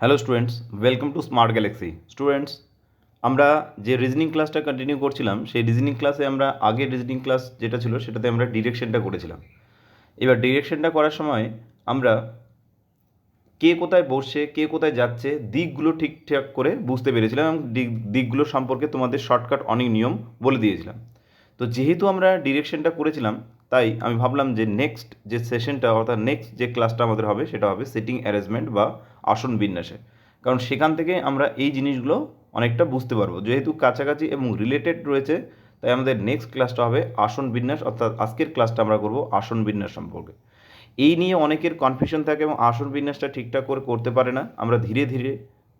Hello students welcome to Smart Galaxy students আমরা যে reasoning ক্লাসটা কন্টিনিউ করছিলাম, সেই রিজনিং ক্লাসে আমরা আগের রিজনিং ক্লাস যেটা ছিল, সেটাতে আমরা ডিরেকশনটা করেছিলাম। এবার ডিরেকশনটা করার সময় আমরা কে কোথায় বসছে, কে কোথায় যাচ্ছে, দিকগুলো ঠিকঠাক করে বুঝতে পেরেছিলাম এবং দিক, দিকগুলো সম্পর্কে তোমাদের শর্টকাট অনেক নিয়ম বলে দিয়েছিলাম। তো যেহেতু আমরা ডিরেকশনটা করেছিলাম তাই আমি ভাবলাম যে নেক্সট যে সেশনটা অর্থাৎ নেক্সট যে ক্লাসটা আমাদের হবে, সেটা হবে সিটিং অ্যারেঞ্জমেন্ট বা আসন বিন্যাসে। কারণ সেখান থেকে আমরা এই জিনিসগুলো অনেকটা বুঝতে পারব। যেহেতু কাছাকাছি এবং রিলেটেড রয়েছে, তাই আমাদের নেক্সট ক্লাসটা হবে আসন বিন্যাস, অর্থাৎ আজকের ক্লাসটা আমরা করব আসন বিন্যাস সম্পর্কে। এই নিয়ে অনেকের কনফিউশন থাকে এবং আসন বিন্যাসটা ঠিকঠাক করে করতে পারে না। আমরা ধীরে ধীরে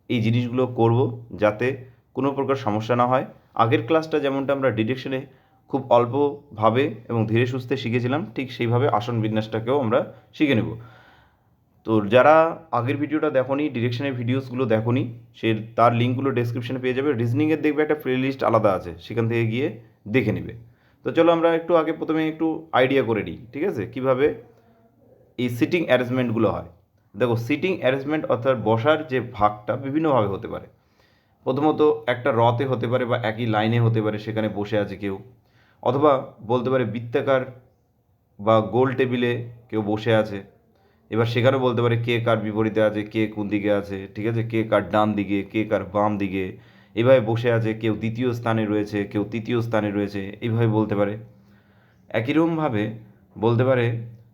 এই জিনিসগুলো করব যাতে কোনো প্রকার সমস্যা না হয়। আগের ক্লাসটা যেমনটা আমরা ডিরেকশনে খুব অল্পভাবে এবং ধীরে সুস্থে শিখেছিলাম, ঠিক সেইভাবে আসন বিন্যাসটাকেও আমরা শিখে নেব। তো যারা আগের ভিডিওটা দেখোনি ডিরেকশনের ভিডিওসগুলো দেখোনি, সে তার লিঙ্কগুলো ডেসক্রিপশনে পেয়ে যাবে। রিজনিংয়ের দেখবে একটা প্লে লিস্ট আলাদা আছে, সেখান থেকে গিয়ে দেখে নেবে। তো চলো আমরা একটু আগে প্রথমে একটু আইডিয়া করে নিই, ঠিক আছে? কীভাবে এই সিটিং অ্যারেঞ্জমেন্টগুলো হয়? দেখো সিটিং অ্যারেঞ্জমেন্ট অর্থাৎ বসার যে ভাগটা বিভিন্নভাবে হতে পারে। প্রথমত একটা রতে হতে পারে বা একই লাইনে হতে পারে, সেখানে বসে আছে কেউ। অথবা বলতে পারে বৃত্তাকার বা গোল টেবিলে কেউ বসে আছে। এবার সেখানেও বলতে পারে কে কার বিপরীতে আছে, কে কোন দিকে আছে, ঠিক আছে? কে কার ডান দিকে, কে কার বাম দিকে। এভাবে বসে আছে, কেউ দ্বিতীয় স্থানে রয়েছে, কেউ তৃতীয় স্থানে রয়েছে, এইভাবে বলতে পারে। একই রকমভাবে বলতে পারে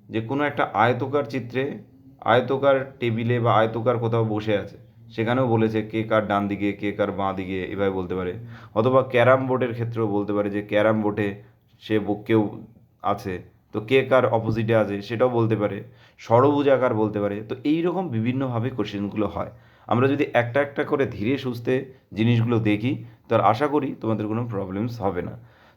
যে কোনো একটা আয়তকার চিত্রে আয়তকার টেবিলে বা আয়তকার কোথাও বসে আছে। সেখানেও বলেছে কে কার ডান দিকে, কে কার বাঁ দিকে, এভাবে বলতে পারে। অথবা ক্যারাম বোর্ডের ক্ষেত্রেও বলতে পারে যে ক্যারাম বোর্ডে সে কেউ আছে, তো কে কার অপোজিটে আছে সেটাও বলতে পারে। ষড়ভুজাকার বলতে পারে। তো এই রকম বিভিন্নভাবে কোশ্চেনগুলো হয়। আমরা যদি একটা একটা করে ধীরে সুস্থে জিনিসগুলো দেখি, তো আশা করি তোমাদের কোনো প্রবলেমস হবে না।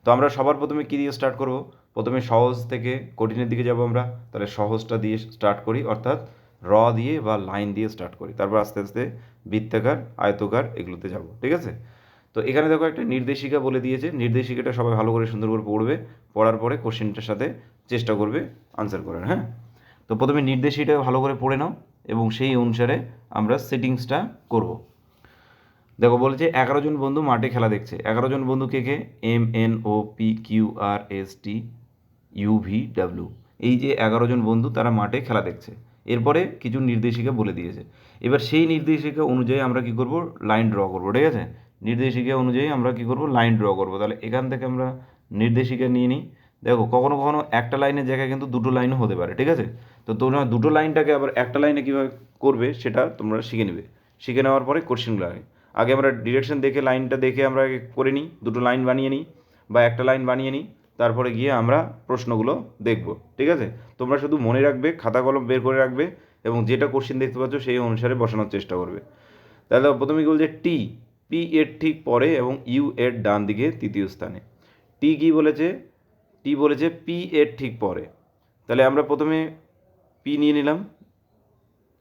তো আমরা সবার প্রথমে কী দিয়ে স্টার্ট করব? প্রথমে সহজ থেকে কঠিনের দিকে যাব আমরা। তাহলে সহজটা দিয়ে স্টার্ট করি, অর্থাৎ র দিয়ে বা লাইন দিয়ে স্টার্ট করি। তারপর আস্তে আস্তে বৃত্তাকার, আয়তকার এগুলোতে যাব, ঠিক আছে? তো এখানে দেখো একটা নির্দেশিকা বলে দিয়েছে। নির্দেশিকাটা সবাই ভালো করে সুন্দর করে পড়বে। পড়ার পরে কোশ্চেনটার সাথে চেষ্টা করবে আনসার করার হ্যাঁ? তো প্রথমে নির্দেশিকা ভালো করে পড়ে নাও এবং সেই অনুসারে আমরা সেটিংসটা করব। দেখো বলেছে এগারো জন বন্ধু মাঠে খেলা দেখছে। এগারো জন বন্ধু কে কে? M N O P Q R S T U V W এই যে এগারো জন বন্ধু তারা মাঠে খেলা দেখছে। এরপরে কিছু নির্দেশিকা বলে দিয়েছে। এবার সেই নির্দেশিকা অনুযায়ী আমরা কি করব? লাইন ড্র করব, ঠিক আছে? নির্দেশিকা অনুযায়ী আমরা কি করব? লাইন ড্র করব। তাহলে এখান থেকে আমরা নির্দেশিকা নিয়ে নিই। দেখো, কখনো কখনো একটা লাইনের জায়গায় কিন্তু দুটো লাইনও হতে পারে, ঠিক আছে? তো তোমরা দুটো লাইনটাকে আবার একটা লাইনে কীভাবে করবে সেটা তোমরা শিখে নেবে। শিখে নেওয়ার পরে কোশ্চেনগুলো আগে। আগে আমরা ডিরেকশন দেখে লাইনটা দেখে আমরা করে নিই। দুটো লাইন বানিয়ে নিই বা একটা লাইন বানিয়ে নিই। তারপরে গিয়ে আমরা প্রশ্নগুলো দেখব, ঠিক আছে? তোমরা শুধু মনে রাখবে, খাতা কলম বের করে রাখবে এবং যেটা কোশ্চেন দেখতে পাচ্ছ সেই অনুসারে বসানোর চেষ্টা করবে। তাহলে প্রথমে বলছে? টি পি এর ঠিক পরে এবং ইউ এর ডান দিকে তৃতীয় স্থানে। টি কি বলেছে? টি বলেছে পি এর ঠিক পরে। তাহলে আমরা প্রথমে পি নিয়ে নিলাম।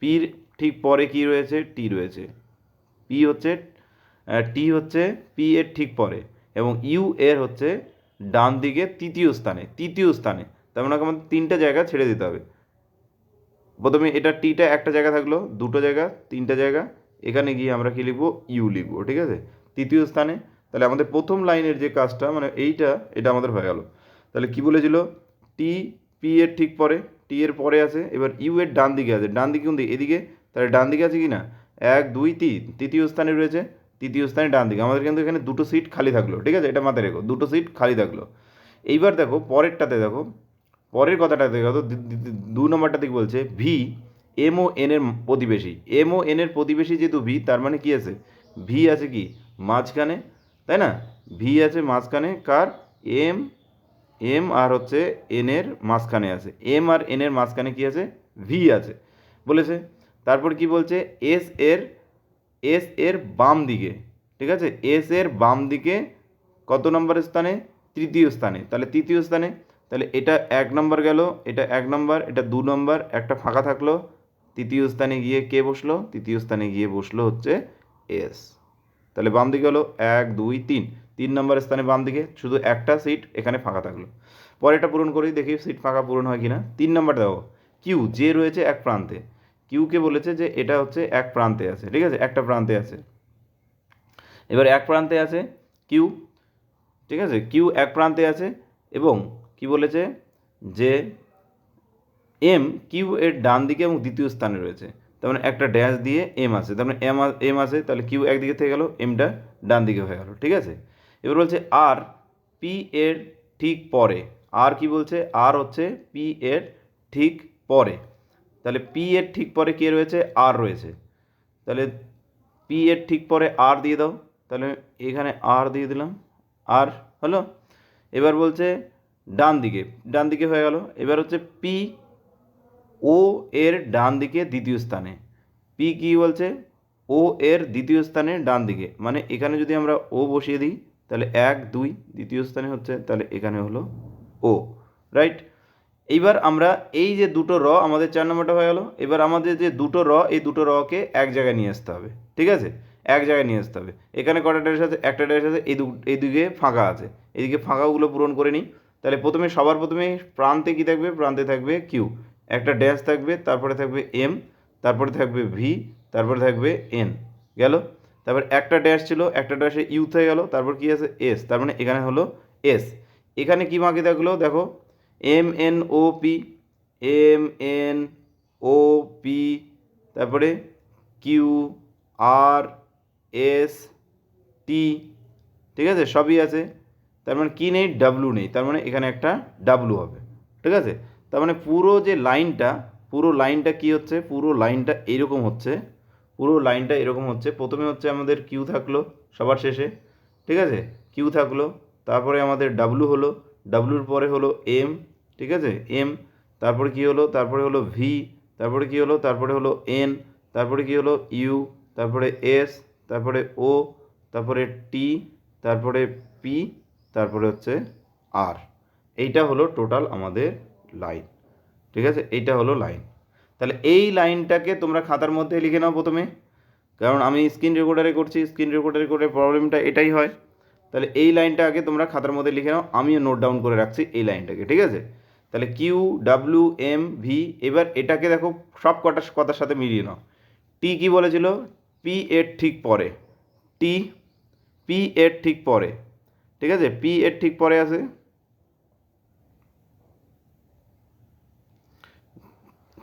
পির ঠিক পরে কি রয়েছে? টি রয়েছে। পি হচ্ছে টি হচ্ছে পি এর ঠিক পরে এবং ইউ এর হচ্ছে ডান দিকে তৃতীয় স্থানে তৃতীয় স্থানে। তার মানে আমাদের তিনটা জায়গা ছেড়ে দিতে হবে। প্রথমে এটা টিটা একটা জায়গা থাকল, দুটো জায়গা, তিনটা জায়গা। এখানে গিয়ে আমরা কি লিখব? ইউ লিখব, ঠিক আছে? তৃতীয় স্থানে। তাহলে আমাদের প্রথম লাইনের যে কাজটা মানে এইটা, এটা আমাদের হয়ে গেল। তাহলে কি বলেছিল? টি পি এর ঠিক পরে টি এর পরে আছে, এবার ইউ এর ডান দিকে আছে। ডান দিকে কোন দিকে? এদিকে। তাহলে ডান দিকে আছে কি না? এক, দুই, তিন। তৃতীয় স্থানে রয়েছে। তৃতীয় স্থানে ডান দিকে। আমাদের কিন্তু এখানে দুটো সিট খালি থাকল, ঠিক আছে? এটা মাথায় রেখো, দুটো সিট খালি থাকল। এইবার দেখো, পরেরটাতে দেখো, পরের কথাটা দেখো দু নম্বরটা দিকে বলছে ভি এম ও এন এর প্রতিবেশী। এম ও এন এর প্রতিবেশী যেহেতু ভি তার মানে কি আছে? ভি আছে কি? মাঝখানে, তাই না? ভি আছে মাঝখানে, কার? এম এম আর হচ্ছে এন এর মাঝখানে আছে। এম আর এন এর মাঝখানে কি আছে? ভি আছে। বলেছে। তারপর কি বলছে? এস এর এস এর বাম দিকে, ঠিক আছে? এস এর বাম দিকে কত নম্বর স্থানে? তৃতীয় স্থানে। তাহলে তৃতীয় স্থানে, তাহলে এটা এক নম্বর গেল, এটা এক নম্বর, এটা দু নম্বর, একটা ফাঁকা থাকল। তৃতীয় স্থানে গিয়ে কে বসল? তৃতীয় স্থানে গিয়ে বসল হচ্ছে এস তাহলে বাম দিকে হলো এক, দুই, তিন। তিন নম্বর স্থানে বাম দিকে, শুধু একটা সিট এখানে ফাঁকা থাকল। পরে এটা পূরণ করি, দেখি সিট ফাঁকা পূরণ হয় কিনা। তিন নম্বর দেখো কিউ যে রয়েছে এক প্রান্তে। কিউকে বলেছে যে এটা হচ্ছে এক প্রান্তে আছে, ঠিক আছে? একটা প্রান্তে আছে। এবার এক প্রান্তে আছে কিউ, ঠিক আছে? কিউ এক প্রান্তে আছে এবং কি বলেছে যে এম কিউ এর ডান দিকে এবং দ্বিতীয় স্থানে রয়েছে। তার মানে একটা ড্যাশ দিয়ে এম আছে। তার মানে এম এম আছে, তাহলে কিউ একদিকে থেকে গেল, এমটা ডান দিকে হয়ে গেল, ঠিক আছে? এবার বলছে আর পি এর ঠিক পরে। আর কি বলছে? আর হচ্ছে পি এর ঠিক পরে। তাহলে পি এর ঠিক পরে কে রয়েছে? আর রয়েছে। তাহলে পি এর ঠিক পরে আর দিয়ে দাও। তাহলে এখানে আর দিয়ে দিলাম। আর হলো? এবার বলছে ডান দিকে। ডান দিকে হয়ে গেল। এবার হচ্ছে পি ও এর ডান দিকে দ্বিতীয় স্থানে। পি কি বলছে? ও এর দ্বিতীয় স্থানে ডান দিকে। মানে এখানে যদি আমরা ও বসিয়ে দিই, তাহলে এক, দুই, দ্বিতীয় স্থানে হচ্ছে, তাহলে এখানে হলো ও রাইট এইবার আমরা এই যে দুটো র, আমাদের চার নম্বরটা হয়ে গেলো। এবার আমাদের যে দুটো র, এই দুটো রকে এক জায়গায় নিয়ে আসতে হবে, ঠিক আছে? এক জায়গায় নিয়ে আসতে হবে। এখানে কটা ড্যাশ আছে একটা ড্যাশ আছে এই দু এই দিকে ফাঁকা আছে। এদিকে ফাঁকাগুলো পূরণ করে নিই। তাহলে প্রথমে সবার প্রথমে প্রান্তে কি থাকবে? প্রান্তে থাকবে কিউ একটা ড্যাশ থাকবে, তারপরে থাকবে এম তারপরে থাকবে ভি তারপরে থাকবে এন গেল? তারপর একটা ড্যাশ ছিল, একটা ড্যাশে ইউ হয়ে গেল, তারপর কি আছে? এস তার মানে এখানে হলো এস এখানে কি বাকি থাকল? দেখো M N O P M N O P তারপরে কিউ আর এস টি ঠিক আছে? সবই আছে। তার মানে কি নেই? ডাব্লু নেই। তার মানে এখানে একটা ডাব্লু হবে। ঠিক আছে? তার মানে পুরো যে লাইনটা, পুরো লাইনটা কি হচ্ছে? পুরো লাইনটা এরকম হচ্ছে। পুরো লাইনটা এরকম হচ্ছে। প্রথমে হচ্ছে আমাদের কিউ থাকল সবার শেষে। ঠিক আছে? কিউ থাকল। তারপরে আমাদের ডাব্লু হলো। ডাব্লুর পরে হলো এম ঠিক আছে? এম তারপরে কি হলো? তারপরে হলো ভি তারপরে কি হলো? তারপরে হলো এন তারপরে কি হলো? ইউ তারপরে এস তারপরে ও তারপরে টি তারপরে পি তারপরে হচ্ছে আর এইটা হলো টোটাল আমাদের লাইন ঠিক আছে? এইটা হলো লাইন তাহলে এই লাইনটাকে তোমরা খাতার মধ্যে লিখে নাও প্রথমে। কারণ আমি স্ক্রিন রেকর্ডারে করছি স্ক্রিন রেকর্ডারে করে প্রবলেমটা এটাই হয়। তাহলে এই লাইনটা আগে তোমরা খাতার মধ্যে লিখে নাও, আমিও নোট ডাউন করে রাখছি এই লাইনটাকে, ঠিক আছে? তাহলে কিউ ডাব্লিউ এম ভি এবার এটাকে দেখো সব কটা কথার সাথে মিলিয়ে নাও। টি কি বলেছিল? পি এর ঠিক পরে। টি পি এর ঠিক পরে। ঠিক আছে? পি এর ঠিক পরে আছে।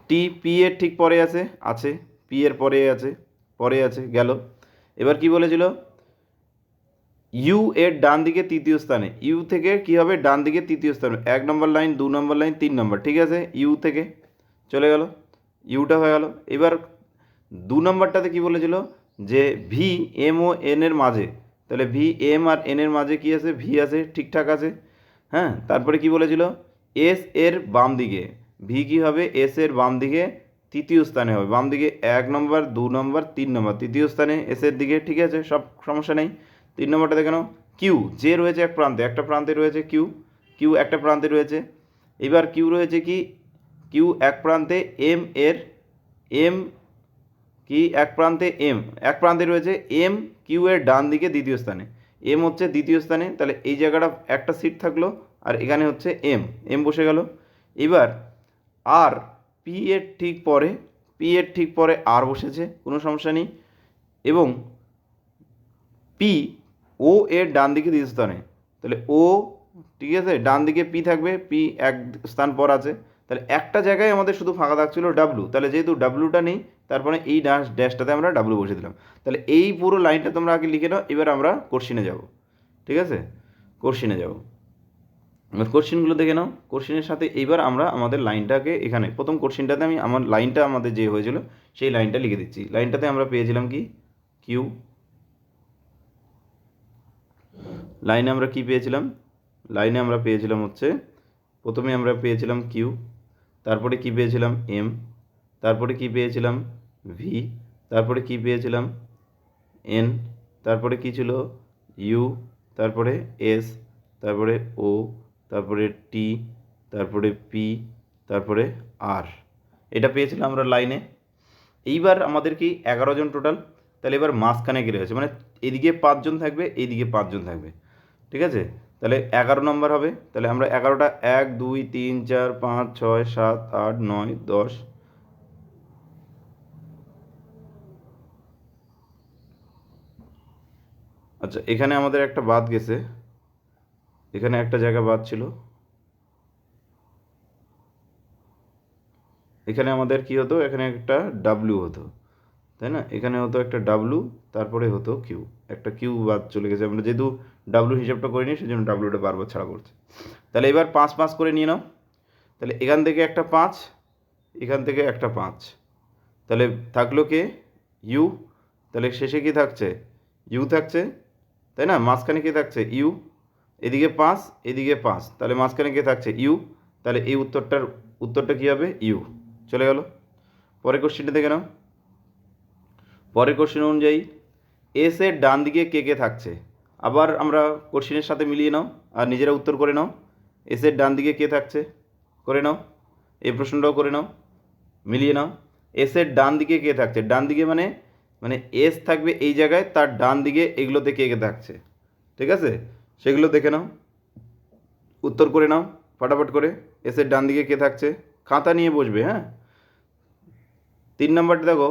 টি পি এর ঠিক পরে আছে আছে পি এর পরে আছে পরে আছে, গেল। এবার কি বলেছিল? ইউ এর ডান দিকে তৃতীয় স্থানে। ইউ থেকে কি হবে? ডান দিকে তৃতীয় স্থানে। এক নম্বর লাইন, দু নম্বর লাইন, তিন নম্বর। ঠিক আছে? ইউ থেকে চলে গেল। ইউটা হয়ে গেল। এবার দু নম্বরটাতে কি বলেছিল? যে ভি এম ও এন এর মাঝে। তাহলে ভি এম আর এন এর মাঝে কি আছে? ভি আছে, ঠিকঠাক আছে। হ্যাঁ? তারপরে কি বলেছিল? এস এর বাম দিকে। ভি কি হবে? এস এর বাম দিকে তৃতীয় স্থানে হবে। বাম দিকে এক নম্বর, দু নম্বর, তিন নম্বর। তৃতীয় স্থানে এস এর দিকে। ঠিক আছে? সব সমস্যা নেই। তিন নম্বরটা দেখে নাও। কিউ যে রয়েছে এক প্রান্তে, একটা প্রান্তে রয়েছে কিউ কিউ একটা প্রান্তে রয়েছে। এবার কিউ রয়েছে কি? কিউ এক প্রান্তে এম এর এম কি এক প্রান্তে এম এক প্রান্তে রয়েছে এম কিউ এর ডান দিকে দ্বিতীয় স্থানে। এম হচ্ছে দ্বিতীয় স্থানে, তাহলে এই জায়গাটা একটা সিট থাকল, আর এখানে হচ্ছে এম এম বসে গেল। এবার আর পি এর ঠিক পরে পি এর ঠিক পরে আর বসেছে, কোনো সমস্যা নেই। এবং পি ও এর ডান দিকে দ্বিতীয় স্থানে। তাহলে ও, ঠিক আছে, ডান দিকে পি থাকবে, পি এক স্থান পর আছে। তাহলে একটা জায়গায় আমাদের শুধু ফাঁকা থাকছিল ডাব্লু তাহলে যেহেতু ডাব্লুটা নেই, তারপরে এই ড্যাশ ড্যাশটাতে আমরা ডাব্লু বসে দিলাম। তাহলে এই পুরো লাইনটা তোমরা আগে লিখে নাও, এবার আমরা কোশ্চিনে যাব। ঠিক আছে? কোশ্চিনে যাব। কোশ্চিনগুলো দেখে নাও। কোশ্চিনের সাথে এইবার আমরা আমাদের লাইনটাকে এখানে, প্রথম কোশ্চিনটাতে আমি আমার লাইনটা আমাদের যে হয়েছিল, সেই লাইনটা লিখে দিচ্ছি। লাইনটাতে আমরা পেয়েছিলাম কি? কিউ লাইনে আমরা কি পেয়েছিলাম? লাইনে আমরা পেয়েছিলাম হচ্ছে, প্রথমে আমরা পেয়েছিলাম কিউ তারপরে কি পেয়েছিলাম এম তারপরে কি পেয়েছিলাম ভি তারপরে কি পেয়েছিলাম এন তারপরে কি ছিল ইউ তারপরে এস তারপরে ও তারপরে টি তারপরে পি তারপরে আর এটা পেয়েছিলাম আমরা লাইনে। এইবার আমাদের কি এগারো জন টোটাল তাহলে এবার মাঝখানে গেলে হয়েছে। মানে এদিকে পাঁচজন থাকবে, এইদিকে পাঁচজন থাকবে। ঠিক আছে? তাহলে এগারো নম্বর হবে। তাহলে আমরা এগারোটা, এক, দুই, তিন, চার, পাঁচ, ছয়, সাত, আট, নয়, দশ। আচ্ছা এখানে আমাদের একটা বাদ গেছে। এখানে একটা জায়গা বাদ ছিল। এখানে আমাদের কি হতো? এখানে একটা ডাব্লিউ হতো। তাই না? এখানে হতো একটা ডাব্লু তারপরে হতো কিউ একটা কিউ বাদ চলে গেছে। আমরা যেহেতু ডাব্লু হিসাবটা করিনি সেই জন্য ডাব্লুটা বারবার ছাড়া করছে। তাহলে এবার পাঁচ পাঁচ করে নিয়ে নাও। তাহলে এখান থেকে একটা পাঁচ, এখান থেকে একটা পাঁচ। তাহলে থাকল কে? ইউ তাহলে শেষে কি থাকছে? ইউ থাকছে। তাই না? মাঝখানে কে থাকছে? ইউ এদিকে পাঁচ এদিকে পাঁচ। তাহলে মাঝখানে কে থাকছে? ইউ তাহলে এই উত্তরটার, উত্তরটা কী হবে? ইউ চলে গেল। পরের কোশ্চেনটা দেখে নাও। পরের কোশ্চেন অনুযায়ী এস এর ডান দিকে কে কে থাকছে? আবার আমরা কোশ্চেনের সাথে মিলিয়ে নাও, আর নিজেরা উত্তর করে নাও। এস এর ডান দিকে কে থাকছে? করে নাও। এই প্রশ্নটাও করে নাও। মিলিয়ে নাও। এস এর ডান দিকে কে থাকছে? ডান দিকে মানে মানে এস থাকবে এই জায়গায়, তার ডান দিকে এগুলোতে কে কে থাকছে? ঠিক আছে? সেগুলো দেখে নাও। উত্তর করে নাও, ফটাফট করে। এস এর ডান দিকে কে থাকছে? খাতা নিয়ে বসবে হ্যাঁ? তিন নম্বরটা দেখো।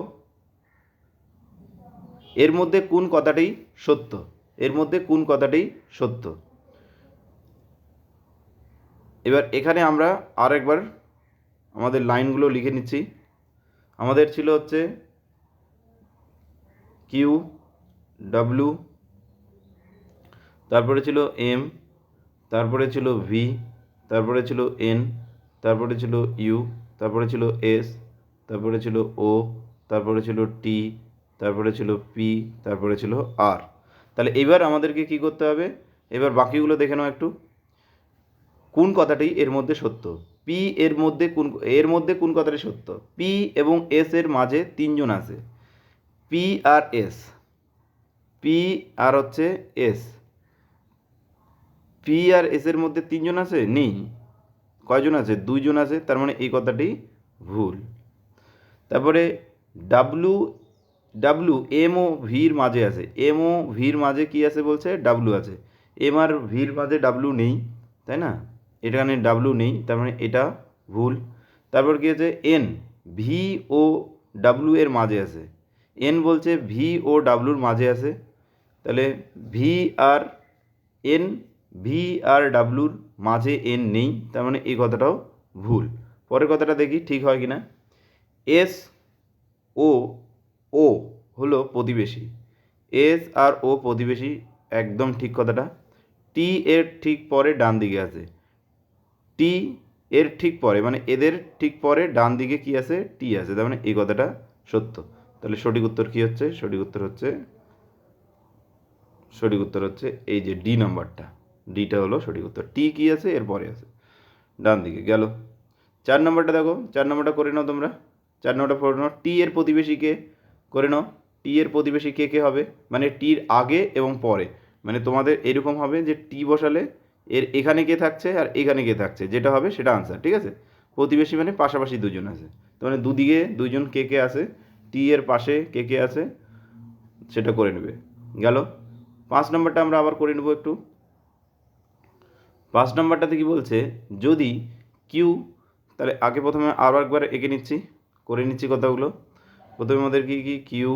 এর মধ্যে কোন কথাটাই সত্য? এর মধ্যে কোন কথাটাই সত্য? এবার এখানে আমরা আর একবার আমাদের লাইনগুলো লিখে নিচ্ছি। আমাদের ছিল হচ্ছে কিউ ডাব্লু তারপরে ছিল এম তারপরে ছিল ভি তারপরে ছিল এন তারপরে ছিল ইউ তারপরে ছিল এস তারপরে ছিল ও তারপরে ছিল টি তারপরে ছিল পি তারপরে ছিল আর তাহলে এবার আমাদেরকে কি করতে হবে? এবার বাকিগুলো দেখে নাও একটু। কোন কথাটি এর মধ্যে সত্য? পি এর মধ্যে কোন, এর মধ্যে কোন কথাটি সত্য? পি এবং এস এর মাঝে তিনজন আছে। পি আর এস পি আর হচ্ছে এস পি আর এস এর মধ্যে তিনজন আছে? নেই। কয়জন আছে? দুইজন আছে। তার মানে এই কথাটি ভুল। তারপরে ডাব্লু ডাব্লু এম ও ভির মাঝে আছে। এম ও ভির মাঝে কি আছে বলছে? ডাব্লু আছে। এম আর ভির মাঝে ডাব্লু নেই, তাই না? এখানে ডাব্লু নেই, তার মানে এটা ভুল। তারপর কি আছে? এন ভি ও ডাব্লু এর মাঝে আছে। এন বলছে ভি ও ডাব্লুর মাঝে আছে। তাহলে ভি আর এন ভি আর ডাব্লুর মাঝে এন নেই, তার মানে এই কথাটাও ভুল। পরের কথাটা দেখি, ঠিক হয় কি না এস ও ও হলো প্রতিবেশী। এস আর ও প্রতিবেশী, একদম ঠিক কথাটা। টি এর ঠিক পরে ডান দিকে আছে। টি এর ঠিক পরে মানে এদের ঠিক পরে ডান দিকে কি আছে? টি আছে, তার মানে এই কথাটা সত্য। তাহলে সঠিক উত্তর কি হচ্ছে? সঠিক উত্তর হচ্ছে, সঠিক উত্তর হচ্ছে এই যে ডি নাম্বারটা। ডিটা হলো সঠিক উত্তর। টি কি আছে? এর পরে আছে। ডান দিকে গেল। চার নম্বরটা দেখো, চার নম্বরটা করে নাও তোমরা। চার নম্বরটা করে নাও। টি এর প্রতিবেশী কে? করে নাও। টি এর প্রতিবেশী কে কে হবে? মানে টির আগে এবং পরে। মানে তোমাদের এরকম হবে যে টি বসালে এর এখানে কে থাকছে আর এখানে কে থাকছে। যেটা হবে সেটা আনসার ঠিক আছে? প্রতিবেশী মানে পাশাপাশি দুজন আছে। তো মানে দুদিকে দুজন কে কে আছে টি এর পাশে কে কে আছে, সেটা করে নেবে। গেল? পাঁচ নম্বরটা আমরা আবার করে নেব একটু। পাঁচ নম্বরটাতে কি বলছে? যদি কিউ তাহলে আগে প্রথমে আরও একবার এঁকে নিচ্ছি। করে নিচ্ছি কথাগুলো। প্রথমে আমাদের কি কি? কিউ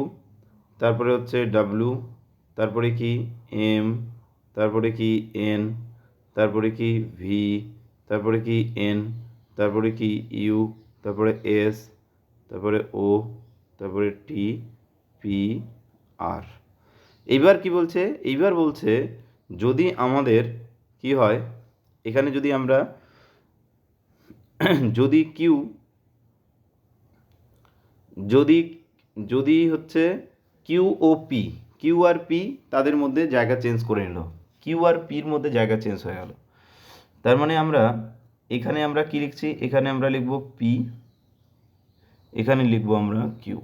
তারপরে হচ্ছে ডাব্লু তারপরে কি? এম তারপরে কি? এন তারপরে কি? ভি তারপরে কি? এন তারপরে কি? ইউ তারপরে এস তারপরে ও তারপরে টি পি আর এইবার কি বলছে? এইবার বলছে যদি আমাদের কি হয়, এখানে যদি আমরা, যদি কিউ যদি যদি হচ্ছে Q O P Q R P তাদের মধ্যে জায়গা চেঞ্জ করে নিল। কিউ আর পির মধ্যে জায়গা চেঞ্জ হয়ে গেল। তার মানে আমরা, এখানে আমরা কি লিখছি? এখানে আমরা লিখব পি এখানে লিখব আমরা কিউ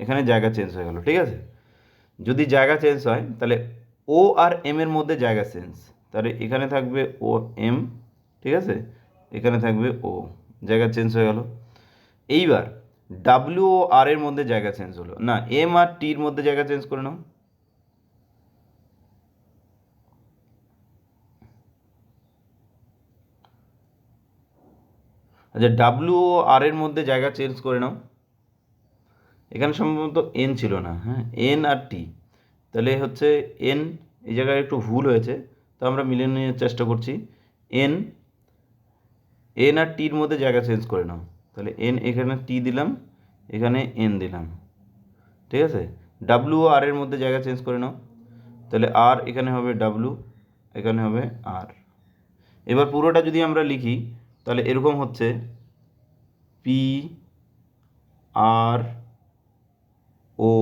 এখানে জায়গা চেঞ্জ হয়ে গেল, ঠিক আছে? যদি জায়গা চেঞ্জ হয়, তাহলে ও আর এম এর মধ্যে জায়গা চেঞ্জ তাহলে এখানে থাকবে ও এম ঠিক আছে? এখানে থাকবে ও জায়গা চেঞ্জ হয়ে গেল। এইবার ডাব্লিউ ও আর এর মধ্যে জায়গা চেঞ্জ হলো। না এম আর টির মধ্যে জায়গা চেঞ্জ করে নাও। আচ্ছা ডাব্লিউ ও আর এর মধ্যে জায়গা চেঞ্জ করে নাও। এখানে সম্ভবত এন ছিল না হ্যাঁ এন আর টি তাহলে হচ্ছে এন এই জায়গায় একটু ভুল হয়েছে, তো আমরা মিলিয়ে নেওয়ার চেষ্টা করছি। এন এন আর টির মধ্যে জায়গা চেঞ্জ করে নাও। তাহলে এন এখানে টি দিলাম, এখানে এন দিলাম। ঠিক আছে? ডাব্লু আর এর মধ্যে জায়গা চেঞ্জ করে নাও। তাহলে আর এখানে হবে ডাব্লু এখানে হবে আর এবার পুরোটা যদি আমরা লিখি, তাহলে এরকম হচ্ছে পি আর ও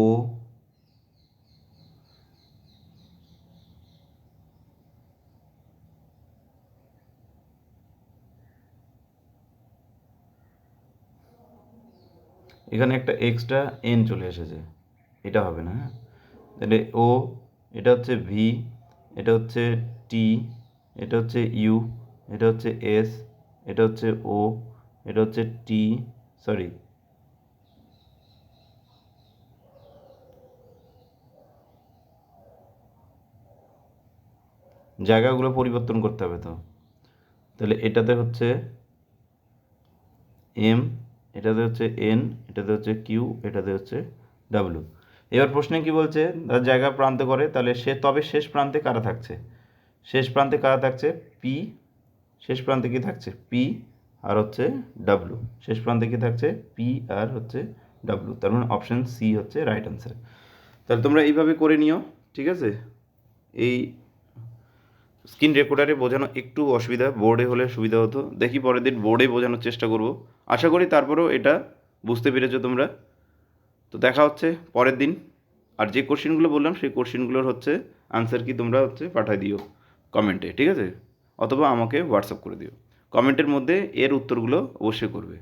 এখানে একটা এক্সট্রা এন চলে এসেছে। এটা হবে না হ্যাঁ? তাহলে ও এটা হচ্ছে ভি এটা হচ্ছে টি এটা হচ্ছে ইউ এটা হচ্ছে এস এটা হচ্ছে ও এটা হচ্ছে টি সরি জায়গাগুলো পরিবর্তন করতে হবে তো। তাহলে এটাতে হচ্ছে এম এটাতে হচ্ছে এন এটাতে হচ্ছে কিউ এটাতে হচ্ছে ডাব্লু এবার প্রশ্নে কি বলছে? তার জায়গা প্রান্ত করে, তাহলে সে, তবে শেষ প্রান্তে কারা থাকছে? শেষ প্রান্তে কারা থাকছে? পি শেষ প্রান্তে কি থাকছে? পি আর হচ্ছে ডাব্লু শেষ প্রান্তে কি থাকছে? পি আর হচ্ছে ডাব্লু তার মানে অপশান সি হচ্ছে রাইট অ্যান্সার তাহলে তোমরা এইভাবে করে নিও, ঠিক আছে? এই স্ক্রিন রেকর্ডারে বোঝানো একটু অসুবিধা বোর্ডে হলে সুবিধা হতো। দেখি পরের দিন বোর্ডে বোঝানোর চেষ্টা করব। আশা করি তারপরেও এটা বুঝতে পেরেছ তোমরা। তো দেখা হচ্ছে পরের দিন। আর যে কোশ্চেনগুলো বললাম, সেই কোশ্চেনগুলোর হচ্ছে আনসার কি তোমরা হচ্ছে পাঠিয়ে দিও কমেন্টে ঠিক আছে? অথবা আমাকে হোয়াটসঅ্যাপ করে দিও। কমেন্টের মধ্যে এর উত্তরগুলো অবশ্যই করবে।